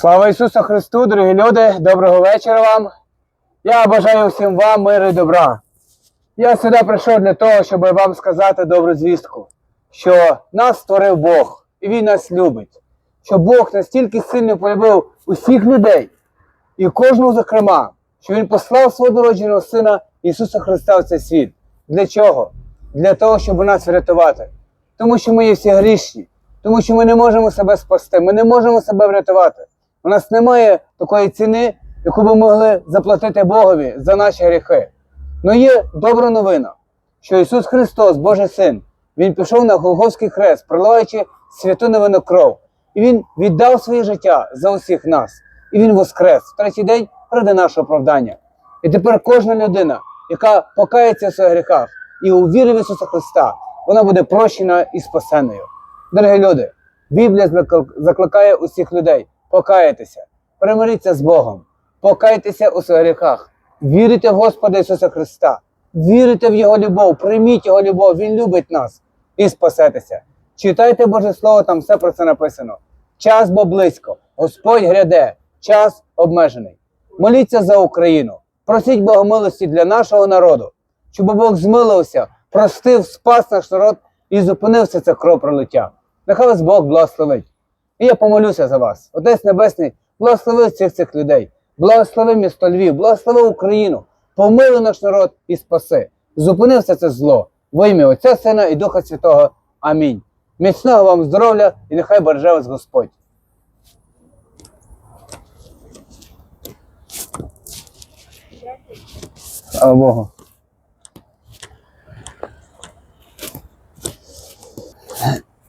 Слава Ісусу Христу, дорогі люди, доброго вечора вам. Я бажаю всім вам миру і добра. Я сюди прийшов для того, щоб вам сказати добру звістку, що нас створив Бог і Він нас любить. Що Бог настільки сильно полюбив усіх людей і кожного, зокрема, що Він послав свого дородженого Сина Ісуса Христа в цей світ. Для чого? Для того, щоб нас врятувати. Тому що ми є всі грішні, тому що ми не можемо себе спасти, ми не можемо себе врятувати. У нас немає такої ціни, яку би могли заплатити Богові за наші гріхи. Ну є добра новина, що Ісус Христос, Божий Син, Він пішов на Голговський хрест, проливаючи святу невинну кров. І Він віддав своє життя за усіх нас. І Він воскрес в третій день ради нашого оправдання. І тепер кожна людина, яка покається в своїх гріхах і увірить в Ісуса Христа, вона буде прощена і спасеною. Дорогі люди, Біблія закликає усіх людей покаятися, примиріться з Богом, покайтеся у своїх гріхах, вірите в Господа Ісуса Христа, вірите в Його любов, прийміть Його любов, Він любить нас і спасетеся. Читайте Боже Слово, там все про це написано. Час бо близько, Господь гряде, час обмежений. Моліться за Україну, просіть Бога милості для нашого народу, щоб Бог змилився, простив, спас наш народ і зупинився це кровопролиття. Нехай вас Бог благословить. І я помолюся за вас. Отець Небесний, благослови всіх цих людей, благослови місто Львів, благослови Україну, помилуй наш народ і спаси. Зупини все це зло. Во ім'я Отця Сина і Духа Святого. Амінь. Міцного вам здоров'я і нехай береже вас Господь. Слава Богу.